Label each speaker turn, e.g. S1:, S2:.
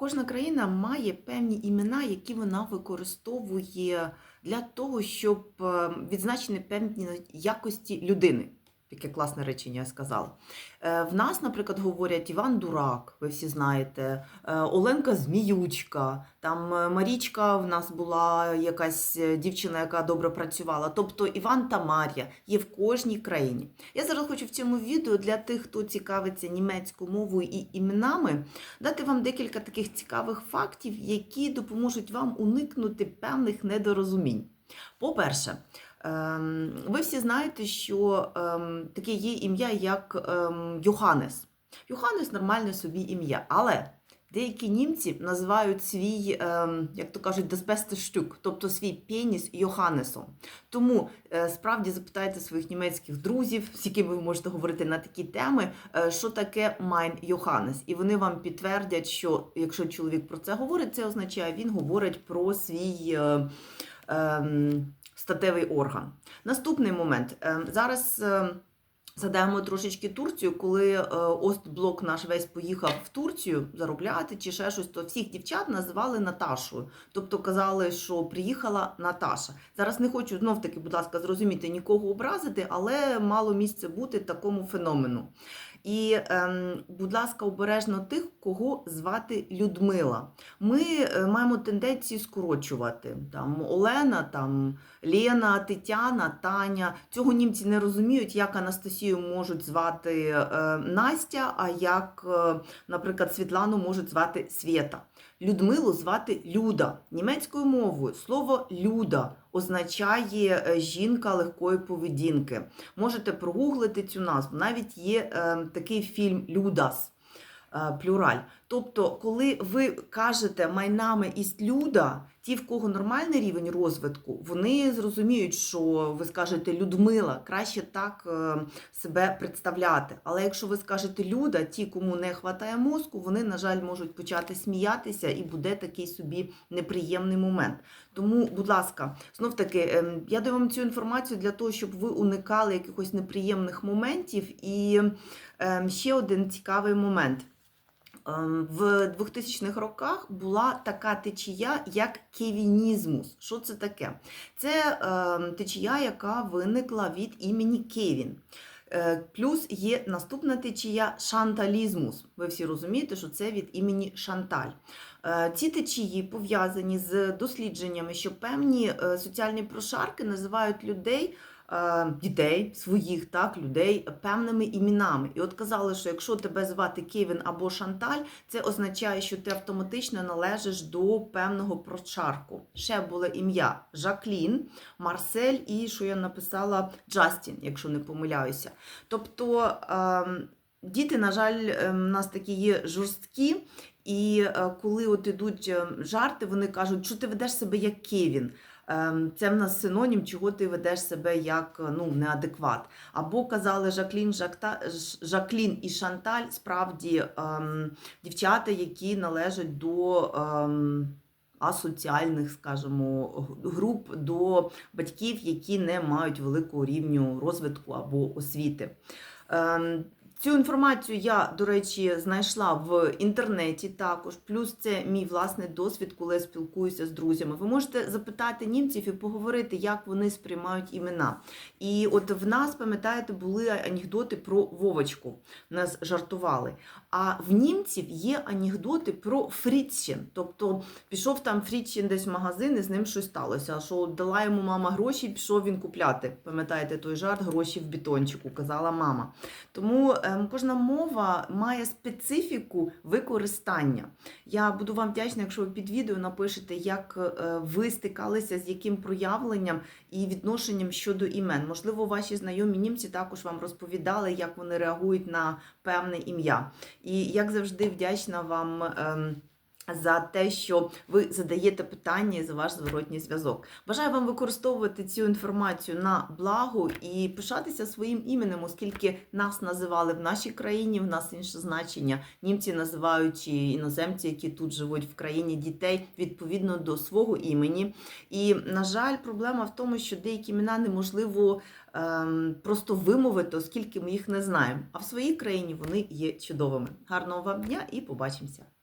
S1: Кожна країна має певні імена, які вона використовує для того, щоб е, відзначити певні якості людини. Яке класне речення я сказала. Е, В нас, наприклад, говорять Іван Дурак, ви всі знаєте, е, Оленка Зміючка, там е, Марічка в нас була якась дівчина, яка добре працювала. Тобто Іван та Мар'я є в кожній країні. Я зараз хочу в цьому відео для тих, хто цікавиться німецькою мовою і іменами, дати вам декілька таких цікавих фактів, які допоможуть вам уникнути певних недорозумінь. По-перше, ви всі знаєте, що ем, таке є ім'я, як ем, Йоханнес. Йоханнес нормальне собі ім'я, але деякі німці називають свій, ем, як то кажуть, das beste тобто свій пеніс Йоханнесом. Тому е, справді запитайте своїх німецьких друзів, з якими ви можете говорити на такі теми, е, що таке mein Йоханнес. І вони вам підтвердять, що якщо чоловік про це говорить, це означає, він говорить про свій. Ем, статевий орган. Наступний момент. Ем, Зараз ем, згадаємо трошечки Турцію, коли е, Остблок наш весь поїхав в Турцію заробляти чи ще щось, то всіх дівчат називали Наташою. Тобто казали, що приїхала Наташа. Зараз не хочу знов таки, будь ласка, зрозуміти нікого образити, але мало місце бути такому феномену. І, ем, будь ласка, обережно тих, кого звати Людмила. Ми е, маємо тенденцію скорочувати. Там Олена, там Лена, Тетяна, Таня. Цього німці не розуміють, як Анастасію можуть звати е, Настя, а як, е, наприклад, Світлану можуть звати Свєта. Людмилу звати Люда. Німецькою мовою слово Люда означає е, жінка легкої поведінки. Можете прогуглити цю назву. Навіть є такий фільм Людас. Плюраль. Тобто, коли ви кажете майнами люда, ті, в кого нормальний рівень розвитку, вони зрозуміють, що ви скажете Людмила, краще так е, себе представляти. Але якщо ви скажете люда, ті, кому не вистачає мозку, вони, на жаль, можуть почати сміятися, і буде такий собі неприємний момент. Тому, будь ласка, знов таки, ем, я даю вам цю інформацію для того, щоб ви уникали якихось неприємних моментів. І ем, ще один цікавий момент. Ем, В 2000-х роках була така течія, як кевінізмус. Що це таке? Це ем, течія, яка виникла від імені Кевін. Е, Плюс є наступна течія шанталізмус. Ви всі розумієте, що це від імені Шанталь. Е, Ці течії пов'язані з дослідженнями, що певні е, соціальні прошарки називають людей дітей своїх так, людей певними іменами. І от казали, що якщо тебе звати Кевін або Шанталь, це означає, що ти автоматично належиш до певного прошарку. Ще було ім'я Жаклін, Марсель і що я написала Джастін, якщо не помиляюся. Тобто. ем, Діти, на жаль, ем, у нас такі є жорсткі, і е, коли от ідуть е, жарти, вони кажуть, що ти ведеш себе як Кевін. Ем, Це в нас синонім, чого ти ведеш себе як е, ну, неадекват. Або казали Жаклін, Жакта, Жаклін і Шанталь, справді ем, дівчата, які належать до. Ем, Асоціальних, скажімо, груп до батьків, які не мають великого рівню розвитку або освіти. Цю інформацію я, до речі, знайшла в інтернеті також. Плюс це мій власний досвід, коли я спілкуюся з друзями. Ви можете запитати німців і поговорити, як вони сприймають імена. І от в нас, пам'ятаєте, були анекдоти про Вовочку. Нас жартували. А в німців є анекдоти про Фріцchen. Тобто пішов там Фріцchen десь в магазин і з ним щось сталося. Що дала йому мама гроші, пішов він купляти. Пам'ятаєте той жарт, гроші в бітончику, казала мама. Тому ем, кожна мова має специфіку використання. Я буду вам вдячна, якщо ви під відео напишете, як е, ви стикалися з яким проявленням і відношенням щодо імен. Можливо, ваші знайомі німці також вам розповідали, як вони реагують на певне ім'я. І як завжди, вдячна вам. За те, що ви задаєте питання за ваш зворотній зв'язок. Бажаю вам використовувати цю інформацію на благо і пишатися своїм іменем, оскільки нас називали в нашій країні, в нас інше значення. Німці називають іноземці, які тут живуть в країні дітей відповідно до свого імені. І, на жаль, проблема в тому, що деякі імена неможливо ем, просто вимовити, оскільки ми їх не знаємо. А в своїй країні вони є чудовими. Гарного вам дня і побачимося!